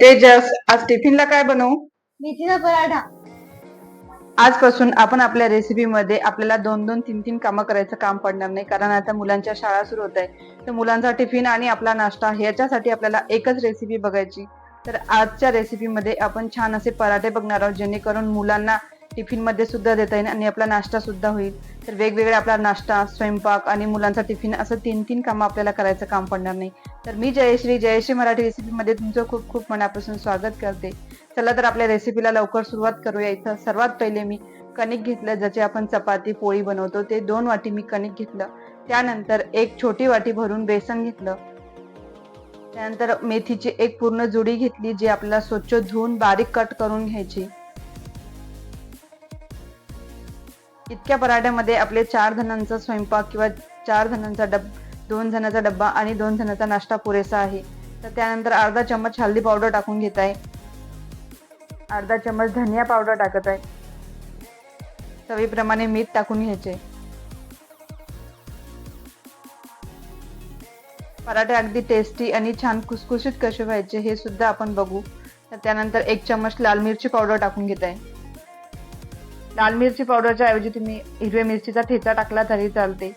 तेजस आज टिफिनला काय बनवू? मेथीचा पराठा. आजपासून आपण आपल्या रेसिपीमध्ये आपल्याला दोन दोन तीन तीन कामं करायचं काम पडणार नाही. कारण आता मुलांच्या शाळा सुरू होत आहे तर मुलांचा टिफिन आणि आपला नाश्ता ह्याच्यासाठी आपल्याला एकच रेसिपी बघायची. तर आजच्या रेसिपीमध्ये आपण छान असे पराठे बघणार आहोत जेणेकरून मुलांना टिफिनमध्ये सुद्धा देता येईल आणि आपला नाश्ता सुद्धा होईल. तर वेगवेगळा आपला नाश्ता स्वयंपाक आणि मुलांचा टिफिन असं तीन तीन कामं आपल्याला करायचं काम पडणार नाही. तर मी जयश्री जयश्री मराठी रेसिपीमध्ये तुमचं खूप खूप मनापासून स्वागत करते. चला तर आपल्या रेसिपीला लवकर सुरुवात करूया. इथं सर्वात पहिले मी कणिक घेतलं ज्याचे आपण चपाती पोळी बनवतो ते दोन वाटी मी कणिक घेतलं. त्यानंतर एक छोटी वाटी भरून बेसन घेतलं. त्यानंतर मेथीची एक पूर्ण जुडी घेतली जी आपल्याला स्वच्छ धुवून बारीक कट करून घ्यायची. इतक्या पराठ्यामध्ये आपले चार जणांचा स्वयंपाक किंवा चार जणांचा डब दोन जणांचा डब्बा आणि दोन जणांचा नाश्ता पुरेसा आहे. तर त्यानंतर अर्धा चम्मच हल्दी पावडर टाकून घेत आहे. अर्धा चम्मच धनिया पावडर टाकत आहे. चवीप्रमाणे मीठ टाकून घ्यायचे. पराठे अगदी टेस्टी आणि छान कुसकुशीत कसे व्हायचे हे सुद्धा आपण बघू. तर त्यानंतर एक चम्मच लाल मिरची पावडर टाकून घेत आहे. लाल मिरची पावडरच्या ऐवजी तुम्ही हिरव्या मिरचीचा ठेचा टाकला तरी चालते.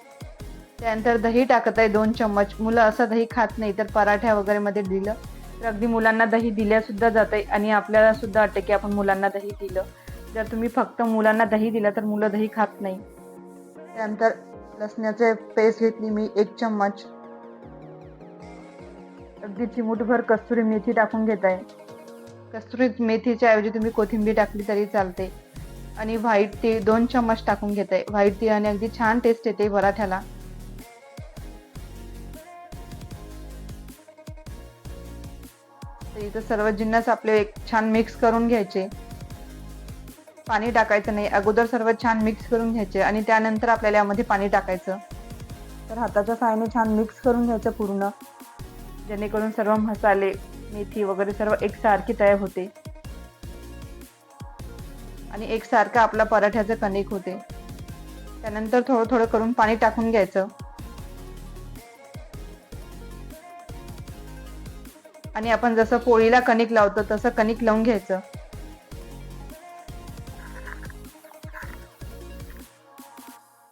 त्यानंतर दही टाकत आहे दोन चम्मच. मुलं असं दही खात नाही तर पराठ्या वगैरे मध्ये दिलं. तर अगदी मुलांना दही दिल्यासुद्धा जात आहे आणि आपल्याला सुद्धा वाटते की आपण मुलांना दही दिलं. जर तुम्ही फक्त मुलांना दही दिलं तर मुलं दही खात नाही. त्यानंतर लसण्याचे पेस्ट घेतली मी एक चम्मच. अगदी चिमूटभर कस्तुरी मेथी टाकून घेत आहे कस्तुरी मेथीच्या ऐवजी तुम्ही कोथिंबीर टाकली तरी चालते. आणि व्हाईट टी दोन चम्मच टाकून घेत. आहे व्हाईट टी आणि अगदी छान टेस्ट येते पराठ्याला. इथं सर्व जिन्नस आपले एक छान मिक्स करून घ्यायचे. पाणी टाकायचं नाही. अगोदर सर्व छान मिक्स करून घ्यायचे आणि त्यानंतर आपल्याला यामध्ये पाणी टाकायचं. तर हाताच्या साहाय्याने छान मिक्स करून घ्यायचं पूर्ण. जेणेकरून सर्व मसाले मेथी वगैरे सर्व एकसारखी तयार होते. आणि एकसारखं आपला पराठ्याचं कणिक होते. त्यानंतर थोडं थोडं करून पाणी टाकून घ्यायचं. आणि आपण जसं पोळीला कणिक लावतो तसं कणिक लावून घ्यायचं.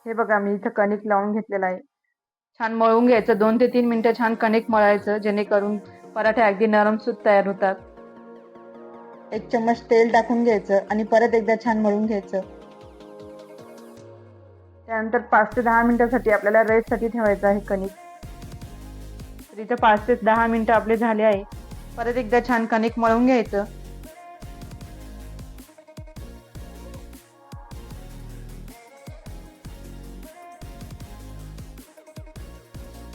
हे बघा मी इथं कणिक लावून घेतलेलं आहे. छान मळून घ्यायचं. दोन ते तीन मिनिटं छान कणिक मळायचं जेणेकरून पराठे अगदी नरम सुत तयार होतात. एक चम्मच तेल टाकून घ्यायचं आणि परत एकदा छान मळून घ्यायचं. त्यानंतर पाच ते दहा मिनिटासाठी आपल्याला रेस्टसाठी ठेवायचं आहे कणिक. तर इथं पाच ते दहा मिनिटं आपले झाले आहे. परत एकदा छान कणिक मळून घ्यायचं.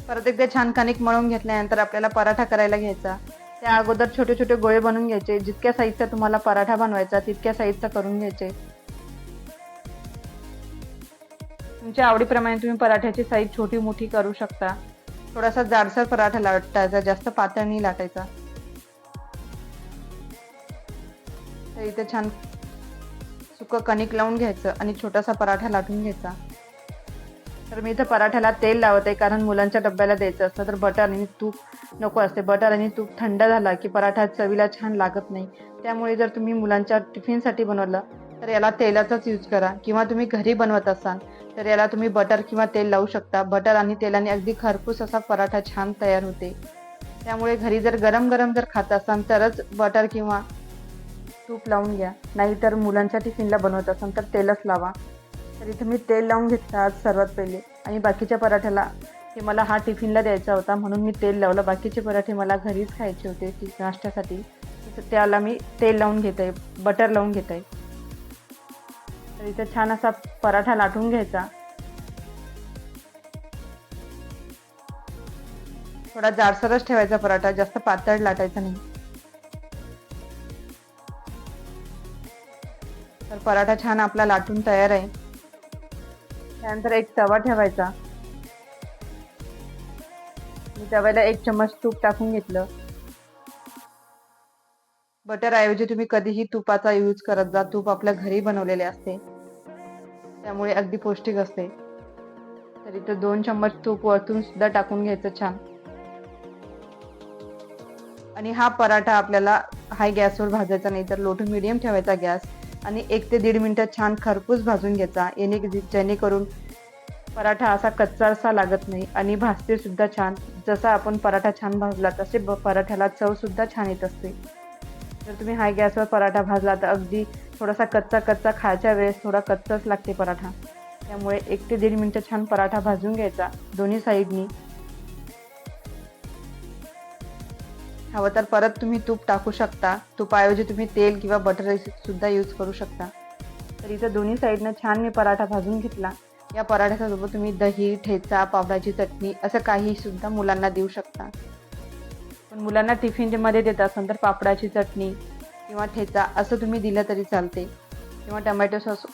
परत एकदा छान कणिक मळून घेतल्यानंतर आपल्याला पराठा करायला घ्यायचा. त्या अगोदर छोटे छोटे गोळे बनवून घ्यायचे. जितक्या साईजचा तुम्हाला पराठा बनवायचा तितक्या साईजचा करून घ्यायचे. तुमच्या आवडीप्रमाणे तुम्ही पराठ्याची साईज छोटी मोठी करू शकता. थोडासा जाडसर पराठा लाटायचा जास्त पातळ नाही लाटायचा. तर इथे छान सुकं कणिक लावून घ्यायचं आणि छोटासा पराठा लाटून घ्यायचा. तर मी इथं पराठ्याला तेल लावत आहे कारण मुलांच्या डब्याला द्यायचं असतं तर बटर आणि तूप नको असते. बटर आणि तूप थंड झाला की पराठा चवीला छान लागत नाही. त्यामुळे जर तुम्ही मुलांच्या टिफिनसाठी बनवलं तर याला तेलाचाच यूज करा. किंवा तुम्ही घरी बनवत असाल तर याला तुम्ही बटर किंवा तेल लावू शकता. बटर आणि तेलाने अगदी खरपूस असा पराठा छान तयार होते. त्यामुळे घरी जर गरम गरम जर खात असाल तरच बटर किंवा तूप लावून घ्या. नाहीतर मुलांच्या टिफिनला बनवत असाल तर तेलच लावा. तर इथे मी तेल लावून घेतलं आज सर्वात पहिले. आणि बाकीच्या पराठ्याला की मला हा टिफिनला द्यायचा होता म्हणून मी तेल लावलं. बाकीचे पराठे मला घरीच खायचे होते ती नाश्त्यासाठी. तर त्याला मी तेल लावून घेत आहे बटर लावून घेत. आहे तर इथं छान असा पराठा लाटून घ्यायचा. थोडा जाडसरच ठेवायचा पराठा जास्त पातळ लाटायचा नाही. तर पराठा छान आपला लाटून तयार आहे. त्यानंतर एक तवा ठेवायचा. मी तव्याला एक चम्मच तूप टाकून घेतलं. बटर ऐवजी तुम्ही कधीही तुपाचा यूज करत जा. तूप आपल्या घरी बनवलेले असते. त्यामुळे अगदी पौष्टिक असते. तर इथं दोन चम्मच तूप वरतून सुद्धा टाकून घ्यायचं छान. आणि हा पराठा आपल्याला हाय गॅसवर भाजायचा नाही तर लो टू मिडियम ठेवायचा गॅस. आणि एक ते दीड मिनटं छान खरपूस भाजून घ्यायचा. येणे जेणेकरून पराठा असा कच्चासा लागत नाही आणि भाजते सुद्धा छान. जसा आपण पराठा छान भाजला तसे ब पराठ्याला चव सुद्धा छान येत असते. जर तुम्ही हाय गॅसवर पराठा भाजला तर अगदी थोडासा कच्चा कच्चा खायच्या वेळेस थोडा कच्चाच लागते पराठा. त्यामुळे एक ते दीड मिनटं छान पराठा भाजून घ्यायचा दोन्ही साईडनी. हवं तर परत तुम्ही तूप टाकू शकता. तुपाऐवजी तुम्ही तेल किंवा बटर सुद्धा यूज करू शकता. तर इथं दोन्ही साईडनं छान मी पराठा भाजून घेतला. या पराठ्यासोबत तुम्ही दही ठेचा पावडाची चटणी असं काही सुद्धा मुलांना देऊ शकता. पण मुलांना टिफिनमध्ये देत असाल तर पापडाची चटणी किंवा ठेचा असं तुम्ही दिलं तरी चालते. किंवा टमॅटो सॉस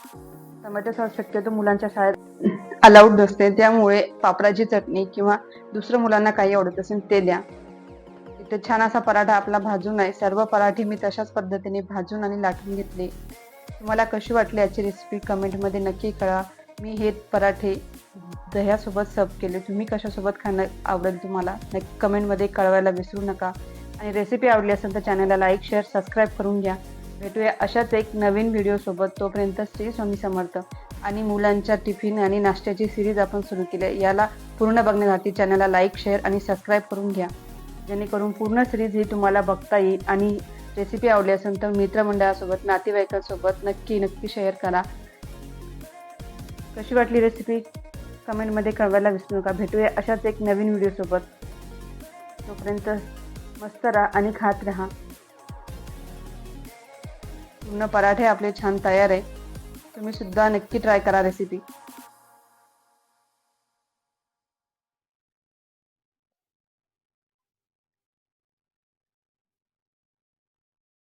टमॅटो सॉस शक्यतो मुलांच्या शाळेत अलाउड नसते. त्यामुळे पापडाची चटणी किंवा दुसरं मुलांना काही आवडत असेल ते द्या. इथे छान असा पराठा आपला भाजून आहे. सर्व पराठे मी तशाच पद्धतीने भाजून आणि लाटून घेतले. तुम्हाला कशी वाटली याची रेसिपी कमेंटमध्ये नक्की कळा मी हे पराठे दह्यासोबत सर्व केले. तुम्ही कशासोबत खाणं आवडेल तुम्हाला? नक्की कमेंटमध्ये कळवायला विसरू नका. आणि रेसिपी आवडली असेल तर चॅनलला लाईक शेअर सबस्क्राईब करून घ्या. भेटूया अशाच एक नवीन व्हिडिओसोबत तोपर्यंत श्री स्वामी समर्थ. आणि मुलांच्या टिफिन आणि नाश्त्याची सिरीज आपण सुरू केली आहे. याला पूर्ण बघण्यासाठी चॅनलला लाईक शेअर आणि सबस्क्राईब करून घ्या. जेणेकरून पूर्ण सिरीज ही तुम्हाला बघता येईल. आणि रेसिपी आवडली असेल तर मित्रमंडळासोबत नातेवाईकांसोबत नक्की नक्की शेअर करा. कशी वाटली रेसिपी कमेंटमध्ये कळवायला विसरू नका. भेटूया अशाच एक नवीन व्हिडिओसोबत तोपर्यंत मस्त राहा आणि खात राहा. पूर्ण पराठे आपले छान तयार आहे. तुम्ही सुद्धा नक्की ट्राय करा रेसिपी